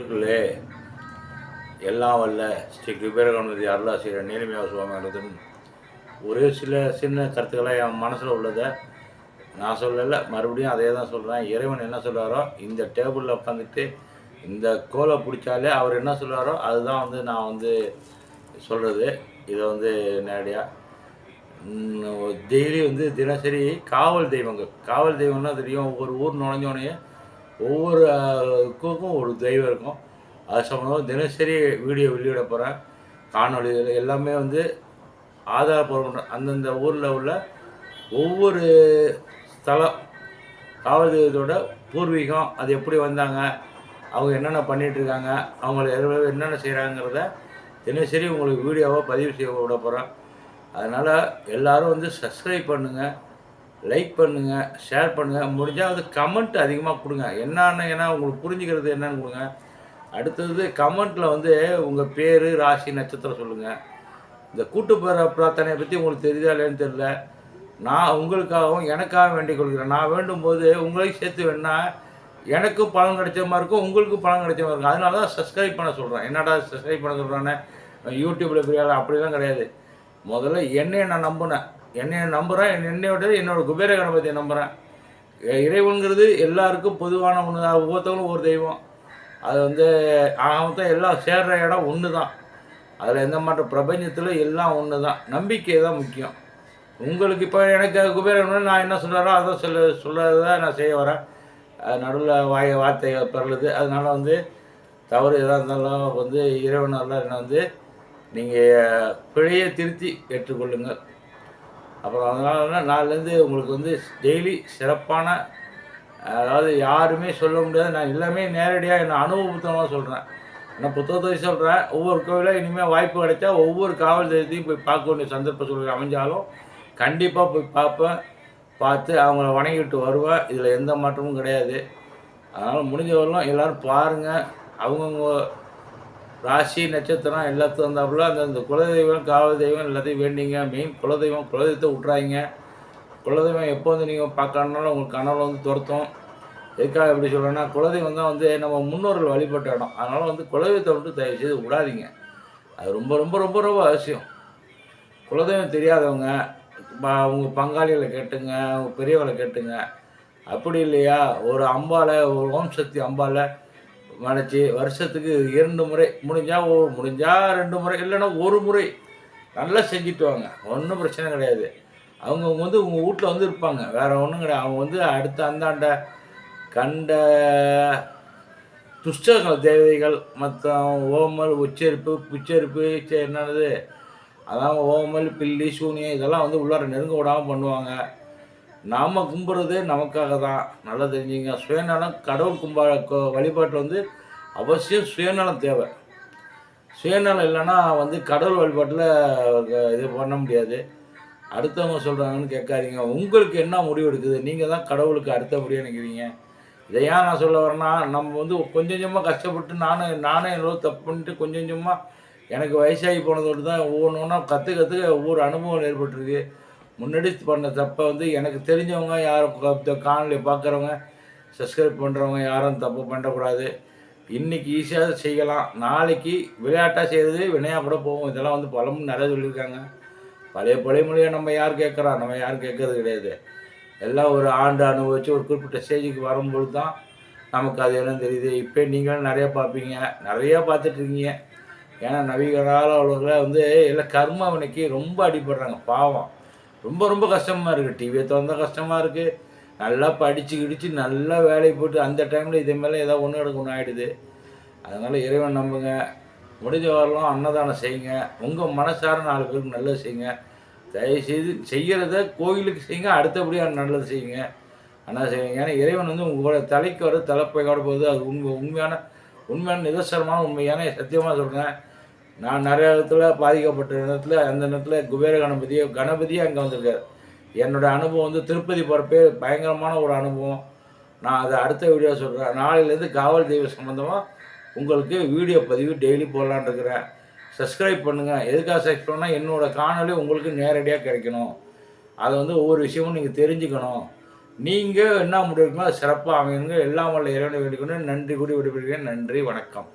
நண்பர்களே எல்லாம் வல்ல ஸ்ரீ குபேரகணபதி அருளாசிரியர் நீலிமையா சுவாமி அவர்களின் ஒரே சில சின்ன கருத்துக்களை என் மனசில் உள்ளதை நான் சொல்லலை மறுபடியும் அதே தான் சொல்கிறேன் இறைவன் என்ன சொல்கிறாரோ இந்த டேபிளில் உட்காந்துட்டு இந்த கோலை பிடிச்சாலே அவர் என்ன சொல்கிறாரோ அதுதான் வந்து நான் வந்து சொல்கிறது இதை வந்து நேரடியாக டெய்லி வந்து தினசரி காவல் தெய்வங்கள் காவல் தெய்வம்னா தெரியும் ஒவ்வொரு ஊர் நுழைஞ்சோடனே ஒவ்வொரு குக்கும் ஒரு தெய்வம் இருக்கும். அது சம்மந்தமாக தினசரி வீடியோ வெளியிட போகிறேன் காணொளிகள் எல்லாமே வந்து ஆதாரப்பூர்வம் அந்தந்த ஊரில் உள்ள ஒவ்வொரு ஸ்தலம் காவல் தெய்வத்தோட பூர்வீகம் அது எப்படி வந்தாங்க அவங்க என்னென்ன பண்ணிகிட்ருக்காங்க அவங்க என்னென்ன செய்கிறாங்கிறத தினசரி உங்களுக்கு வீடியோவாக பதிவு செய்ய விட போகிறேன் அதனால் எல்லோரும் வந்து சப்ஸ்கிரைப் பண்ணுங்கள் லைக் பண்ணுங்கள் ஷேர் பண்ணுங்கள் முடிஞ்சால் வந்து கமெண்ட் அதிகமாக கொடுங்க. என்னென்னு ஏன்னா உங்களுக்கு புரிஞ்சுக்கிறது என்னன்னு கொடுங்க. அடுத்தது கமெண்ட்டில் வந்து உங்கள் பேர் ராசி நட்சத்திரம் சொல்லுங்கள் இந்த கூட்டு பிரார்த்தனையை பற்றி உங்களுக்கு தெரியுதா இல்லைன்னு தெரியல. நான் உங்களுக்காகவும் எனக்காக வேண்டிக் கொள்கிறேன். நான் வேண்டும் போது உங்களையும் சேர்த்து வேணா எனக்கும் பலன் கிடைச்ச மாதிரி இருக்கும் உங்களுக்கும் பலன் கிடைச்ச மாதிரி இருக்கும். அதனால தான் சப்ஸ்கிரைப் பண்ண சொல்கிறேன் என்னடா சப்ஸ்கிரைப் பண்ண சொல்கிறானே யூடியூப்பில் பெரிய அப்படிலாம் கிடையாது. முதல்ல என்னையை நான் நம்பினேன். என்னை நம்புகிறேன் என்னையோட என்னோட குபேர கணபதியை நம்புகிறேன் இறைவனுங்கிறது எல்லாருக்கும் பொதுவான ஒன்று தான் ஒவ்வொருத்தவங்களும் ஒரு தெய்வம். அது வந்து ஆகமொத்தம் எல்லாம் சேர்ற இடம் ஒன்று தான் அதில் எந்த மாற்ற பிரபஞ்சத்தில் எல்லாம் ஒன்று தான் நம்பிக்கை தான் முக்கியம். உங்களுக்கு இப்போ எனக்கு குபேரன் நான் என்ன சொல்கிறாரோ அதை சொல்ல சொல்கிறத நான் செய்ய வரேன். நடுவில் வாய வார்த்தை பிறலுது. அதனால் வந்து தவறு எதாக இருந்தாலும் வந்து இறைவனால் என்ன வந்து நீங்கள் பிழையை திருத்தி ஏற்றுக்கொள்ளுங்கள். அப்புறம் அதனால நாளிலேருந்து உங்களுக்கு வந்து டெய்லி சிறப்பான அதாவது யாருமே சொல்ல முடியாது. நான் எல்லாமே நேரடியாக என்ன அனுபவத்தமாக சொல்கிறேன் நான் புத்தகத்தை சொல்கிறேன் ஒவ்வொரு கோவிலும் இனிமேல் வாய்ப்பு கிடைச்சா ஒவ்வொரு காவல் தெய்வத்தையும் போய் பார்க்க வேண்டிய சந்தர்ப்ப சூழ்நிலை அமைஞ்சாலும் கண்டிப்பாக போய் பார்ப்பேன். பார்த்து அவங்கள வணங்கிட்டு வருவேன். இதில் எந்த மாற்றமும் கிடையாது. அதனால் முடிஞ்ச வரலாம் எல்லோரும் பாருங்கள் அவங்கவுங்க ராசி நட்சத்திரம் எல்லாத்துக்கும் வந்தாப்புல அந்த இந்த குலதெய்வம் காவல் தெய்வம் எல்லாத்தையும் வேண்டிங்க. மெயின் குலதெய்வம் குலதெய்வத்தை விட்றாங்க குலதெய்வம் எப்போ வந்து நீங்கள் பார்க்கணுன்னாலும் உங்களுக்கு கனவுல வந்து துரத்தும். எதுக்காக எப்படி சொல்கிறேன்னா குலதெய்வம் தான் வந்து நம்ம முன்னோர்கள் வழிபட்ட இடம். அதனால் வந்து குலதெய்வத்தை விட்டு தயவு செய்து விடாதீங்க. அது ரொம்ப ரொம்ப ரொம்ப ரொம்ப அவசியம். குலதெய்வம் தெரியாதவங்க ப- பங்காளிகளை கேட்டுங்க உங்க பெரியவங்களை கேட்டுங்க. அப்படி இல்லையா? ஒரு அம்பாலை ஒரு ஓம் சக்தி அம்பாலை நினச்சி வருஷத்துக்கு இரண்டு முறை முடிஞ்சால் ஓ முடிஞ்சால் ரெண்டு முறை இல்லைன்னா ஒரு முறை. நல்லா செஞ்சுட்டு வாங்க. ஒன்றும் பிரச்சனை கிடையாது. அவங்க வந்து உங்கள் வீட்டில் வந்து இருப்பாங்க. வேறு ஒன்றும் கிடையாது. அவங்க வந்து அடுத்த அந்தாண்ட கண்ட துஷ்டங்கள் தேவைகள் மற்ற ஓமல் உச்சரிப்பு புச்சரிப்பு என்னது? அதான் ஓமல் பில்லி சூனியம் இதெல்லாம் வந்து உள்ளார நெருங்க விடாமல் பண்ணுவாங்க. நாம் கும்புறது நமக்காக தான் நல்லா தெரிஞ்சுங்க. சுயநலம் கடவுள் கும்பா கொ- வழிபாட்டில் வந்து அவசியம் சுயநலம் தேவை. சுயநலம் இல்லைன்னா வந்து கடவுள் வழிபாட்டில் இது பண்ண முடியாது. அடுத்தவங்க சொல்கிறாங்கன்னு கேட்காதீங்க. உங்களுக்கு என்ன முடிவு எடுக்குது? நீங்கள் தான் கடவுளுக்கு அடுத்தபடியாக நினைக்கிறீங்க இதை ஏன் நான் சொல்ல வரேன்னா நம்ம வந்து கொஞ்சம் கொஞ்சமாக கஷ்டப்பட்டு நானும் நானே என்னோட தப்பு பண்ணிட்டு கொஞ்சம் கொஞ்சமாக எனக்கு வயசாகி போனதோடு தான் ஒவ்வொன்று ஒன்றா கற்று கற்றுக்க ஒவ்வொரு அனுபவம் ஏற்பட்டிருக்கு. முன்னாடி பண்ண தப்பை வந்து எனக்கு தெரிஞ்சவங்க யாரும் காணொலி பார்க்குறவங்க சப்ஸ்கிரைப் பண்ணுறவங்க யாரும் தப்பு பண்ணக்கூடாது. இன்றைக்கி ஈஸியாக செய்யலாம். நாளைக்கு விளையாட்டாக செய்கிறது வினையாக கூட போகும். இதெல்லாம் வந்து பலமும் நிறைய சொல்லியிருக்காங்க. பழைய பழைமொழியை நம்ம யார் கேட்குறா? நம்ம யாரும் கேட்கறது கிடையாது. எல்லாம் ஒரு ஆண்டு அனுபவிச்சு ஒரு குறிப்பிட்ட ஸ்டேஜுக்கு வரும்பொழுது தான் நமக்கு அது எல்லாம் தெரியுது. இப்போ நீங்களும் நிறையா பார்ப்பீங்க. நிறையா பார்த்துட்ருக்கீங்க ஏன்னா நவீன உலகில் வந்து எல்லாம் கர்ம வினைக்கு ரொம்ப அடிபடுறாங்க. பாவம். ரொம்ப ரொம்ப கஷ்டமாக இருக்குது டிவியை திறந்தா கஷ்டமாக இருக்குது நல்லா படித்து கிடிச்சு நல்லா வேலைக்கு போட்டு அந்த டைமில் இதே மேலே ஏதாவது ஒன்று எடுக்க ஒன்று ஆகிடுது அதனால் இறைவன் நம்புங்க. முடிஞ்ச வரலாம் அன்னதானம் செய்யுங்க. உங்கள் மனசார நாலு பேருக்கு நல்லது செய்யுங்க. தயவுசெய்து செய்கிறத கோயிலுக்கு செய்யுங்க. அடுத்தபடியாக நல்லது செய்யுங்க. ஆனால் செய்யுங்க. ஏன்னா இறைவன் வந்து உங்களோட தலைக்கு வர தலைப்பையோட போகுது. அது உண்மை உண்மையான உண்மையான நிதர்சனமான உண்மையான சத்தியமாக சொல்கிறேன் நான் நிறைய இடத்துல பாதிக்கப்பட்ட இடத்துல அந்த நேரத்தில் குபேர கணபதியோ கணபதியே அங்கே வந்திருக்காரு. என்னோடய அனுபவம் வந்து திருப்பதி போகிறப்பே பயங்கரமான ஒரு அனுபவம். நான் அதை அடுத்த வீடியோ சொல்கிறேன் நாளையிலேருந்து காவல் தெய்வ சம்மந்தமாக உங்களுக்கு வீடியோ பதிவு டெய்லி போடலான்னு இருக்கிறேன். சப்ஸ்கிரைப் பண்ணுங்கள் எதுக்காக சப்ஸ்கிரைப் பண்ணால் என்னோட காணொலி உங்களுக்கு நேரடியாக கிடைக்கணும். அதை வந்து ஒவ்வொரு விஷயமும் நீங்கள் தெரிஞ்சுக்கணும். நீங்கள் என்ன முடிவுக்குமோ சிறப்பாக அமையுங்க. எல்லாம் வல்ல இறைவனை வேண்டிக்கொண்டு நன்றி கூடி விடுபடுகிறேன் நன்றி வணக்கம்.